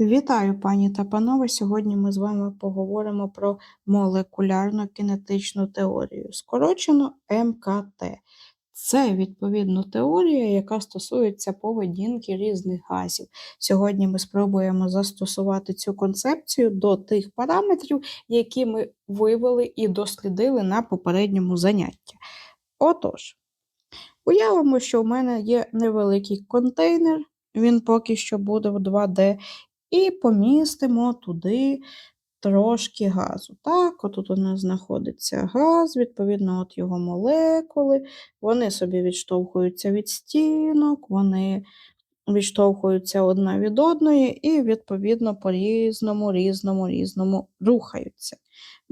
Вітаю, пані та панове! Сьогодні ми з вами поговоримо про молекулярну кінетичну теорію, скорочено МКТ. Це відповідно теорія, яка стосується поведінки різних газів. Сьогодні ми спробуємо застосувати цю концепцію до тих параметрів, які ми вивели і дослідили на попередньому занятті. Отож, уявимо, що в мене є невеликий контейнер, він поки що буде в 2D, і помістимо туди трошки газу. Так, отут у нас знаходиться газ, відповідно, от його молекули, вони собі відштовхуються від стінок, вони відштовхуються одна від одної і, відповідно, по різному, різному, різному рухаються.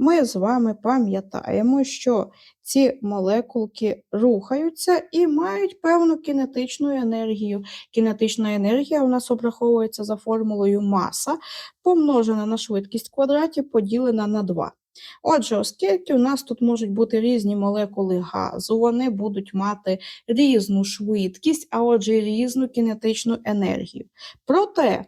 Ми з вами пам'ятаємо, що ці молекулки рухаються і мають певну кінетичну енергію. Кінетична енергія у нас обраховується за формулою маса, помножена на швидкість в квадраті, поділена на 2. Отже, оскільки у нас тут можуть бути різні молекули газу, вони будуть мати різну швидкість, а отже, різну кінетичну енергію. Проте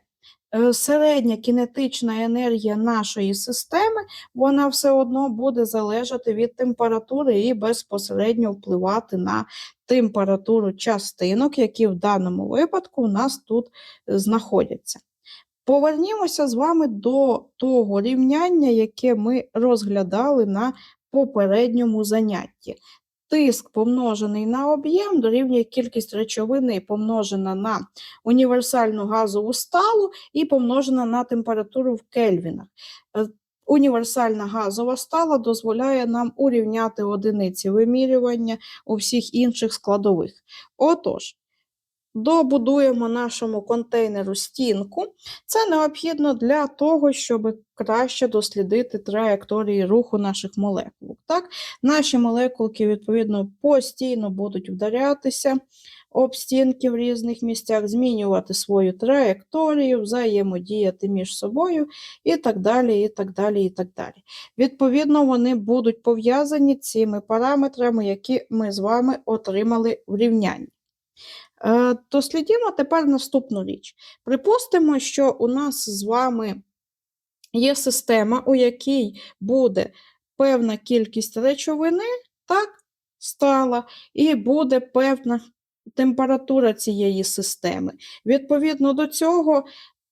середня кінетична енергія нашої системи, вона все одно буде залежати від температури і безпосередньо впливати на температуру частинок, які в даному випадку у нас тут знаходяться. Повернімося з вами до того рівняння, яке ми розглядали на попередньому занятті. Тиск помножений на об'єм дорівнює кількість речовини помножена на універсальну газову сталу і помножена на температуру в кельвінах. Е, універсальна газова стала дозволяє нам урівняти одиниці вимірювання у всіх інших складових. Отож, Добудуємо нашому контейнеру стінку. Це необхідно для того, щоб краще дослідити траєкторії руху наших молекул. Так? Наші молекулки, відповідно, постійно будуть вдарятися об стінки в різних місцях, змінювати свою траєкторію, взаємодіяти між собою і так далі. і так далі, і так далі. Відповідно, вони будуть пов'язані цими параметрами, які ми з вами отримали в рівнянні. Е, дослідімо тепер наступну річ. Припустимо, що у нас з вами є система, у якій буде певна кількість речовини, так, стала, і буде певна температура цієї системи. Відповідно до цього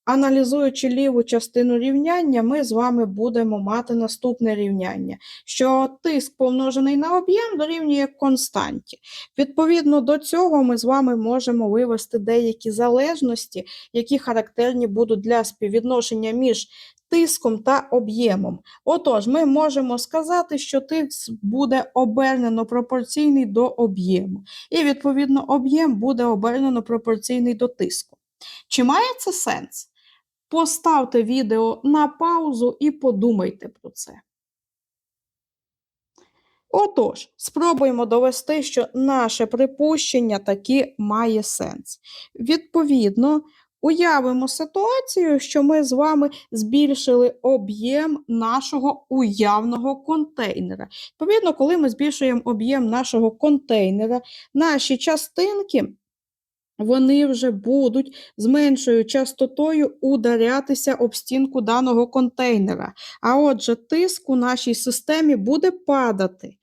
Аналізуючи ліву частину рівняння, ми з вами будемо мати наступне рівняння, що тиск помножений на об'єм дорівнює константі. Відповідно до цього, ми з вами можемо вивести деякі залежності, які характерні будуть для співвідношення між тиском та об'ємом. Отож, ми можемо сказати, що тиск буде обернено пропорційний до об'єму, і, відповідно, об'єм буде обернено пропорційний до тиску. Чи має це сенс? Поставте відео на паузу і подумайте про це. Отож, спробуємо довести, що наше припущення таки має сенс. Відповідно, уявимо ситуацію, що ми з вами збільшили об'єм нашого уявного контейнера. Відповідно, коли ми збільшуємо об'єм нашого контейнера, наші частинки вони вже будуть з меншою частотою ударятися об стінку даного контейнера. А отже, тиск у нашій системі буде падати.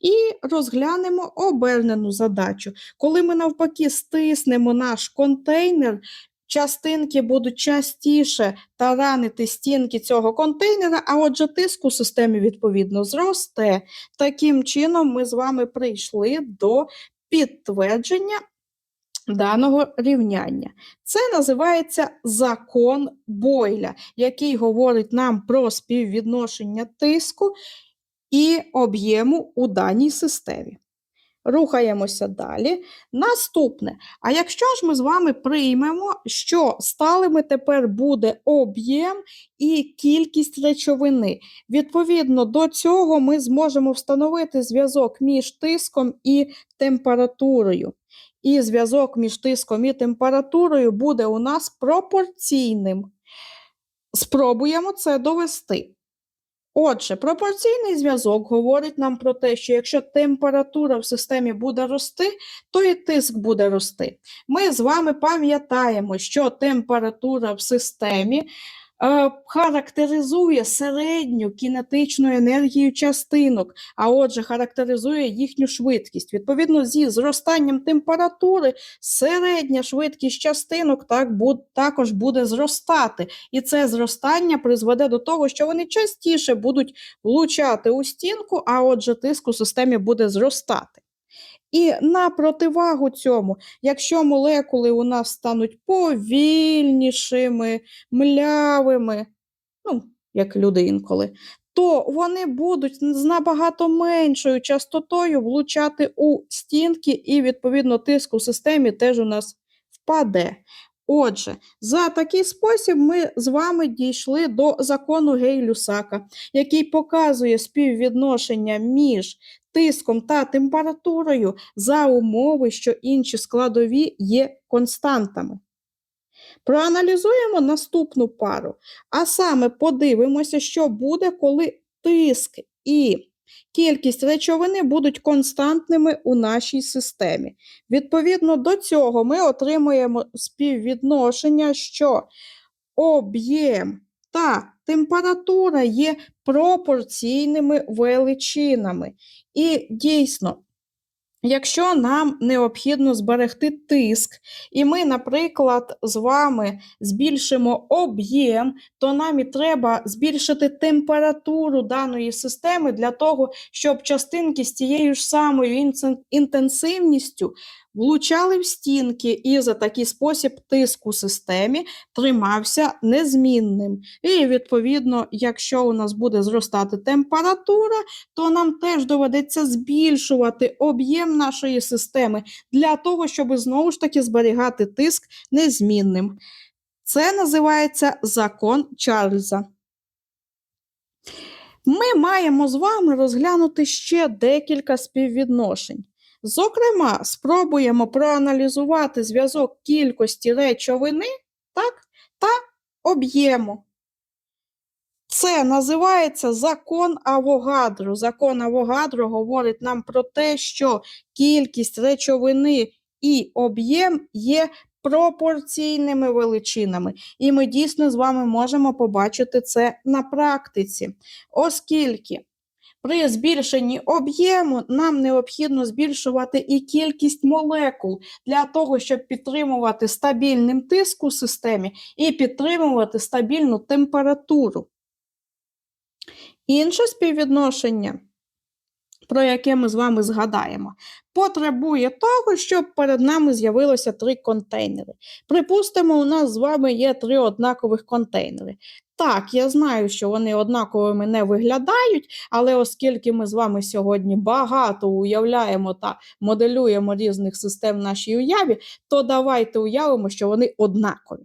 І розглянемо обернену задачу. Коли ми навпаки стиснемо наш контейнер, частинки будуть частіше таранити стінки цього контейнера, а отже, тиск у системі, відповідно, зросте. Таким чином, ми з вами прийшли до підтвердження даного рівняння. Це називається закон Бойля, який говорить нам про співвідношення тиску і об'єму у даній системі. Рухаємося далі. Наступне. А якщо ж ми з вами приймемо, що сталими тепер буде об'єм і кількість речовини. Відповідно до цього ми зможемо встановити зв'язок між тиском і температурою і зв'язок між тиском і температурою буде у нас пропорційним. Спробуємо це довести. Отже, пропорційний зв'язок говорить нам про те, що якщо температура в системі буде рости, то і тиск буде рости. Ми з вами пам'ятаємо, що температура в системі характеризує середню кінетичну енергію частинок, а отже, характеризує їхню швидкість. Відповідно, зі зростанням температури середня швидкість частинок так, бу- також буде зростати. І це зростання призведе до того, що вони частіше будуть влучати у стінку, а отже, тиск у системі буде зростати. І на противагу цьому, якщо молекули у нас стануть повільнішими, млявими, ну, як люди інколи, то вони будуть з набагато меншою частотою влучати у стінки, і, відповідно, тиск у системі теж у нас впаде. Отже, за такий спосіб ми з вами дійшли до закону Гей-Люсака, який показує співвідношення між тиском та температурою за умови, що інші складові є константами. Проаналізуємо наступну пару, а саме подивимося, що буде, коли тиск і кількість речовини будуть константними у нашій системі. Відповідно до цього ми отримуємо співвідношення, що об'єм та температура є пропорційними величинами. І дійсно, якщо нам необхідно зберегти тиск, і ми, наприклад, з вами збільшимо об'єм, то нам і треба збільшити температуру даної системи для того, щоб частинки з тією ж самою інтенсивністю влучали в стінки, і за такий спосіб тиск у системі тримався незмінним. І, відповідно, якщо у нас буде зростати температура, то нам теж доведеться збільшувати об'єм нашої системи для того, щоб знову ж таки зберігати тиск незмінним. Це називається закон Чарльза. Ми маємо з вами розглянути ще декілька співвідношень. Зокрема, спробуємо проаналізувати зв'язок кількості речовини так, та об'єму. Це називається закон Авогадро. Закон Авогадро говорить нам про те, що кількість речовини і об'єм є пропорційними величинами. І ми дійсно з вами можемо побачити це на практиці, оскільки при збільшенні об'єму нам необхідно збільшувати і кількість молекул для того, щоб підтримувати стабільним тиск у системі і підтримувати стабільну температуру. Інше співвідношення, про яке ми з вами згадаємо, потребує того, щоб перед нами з'явилося три контейнери. Припустимо, у нас з вами є три однакових контейнери. Так, я знаю, що вони однаковими не виглядають, але оскільки ми з вами сьогодні багато уявляємо та моделюємо різних систем в нашій уяві, то давайте уявимо, що вони однакові.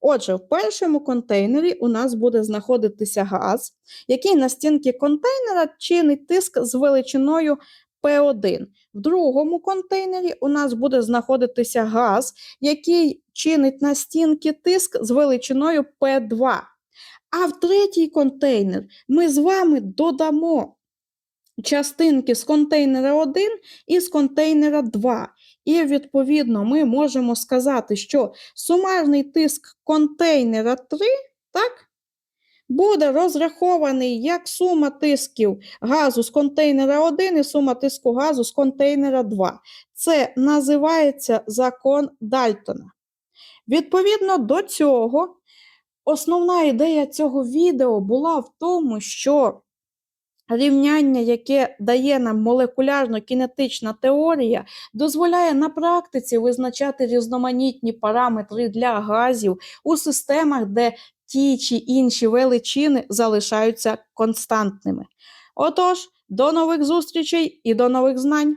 Отже, в першому контейнері у нас буде знаходитися газ, який на стінки контейнера чинить тиск з величиною P1. В другому контейнері у нас буде знаходитися газ, який чинить на стінки тиск з величиною P2. А в третій контейнер ми з вами додамо частинки з контейнера 1 і з контейнера 2. І, відповідно, ми можемо сказати, що сумарний тиск контейнера 3 так, буде розрахований як сума тисків газу з контейнера 1 і сума тиску газу з контейнера 2. Це називається закон Дальтона. Відповідно до цього, основна ідея цього відео була в тому, що рівняння, яке дає нам молекулярно-кінетична теорія, дозволяє на практиці визначати різноманітні параметри для газів у системах, де ті чи інші величини залишаються константними. Отож, до нових зустрічей і до нових знань!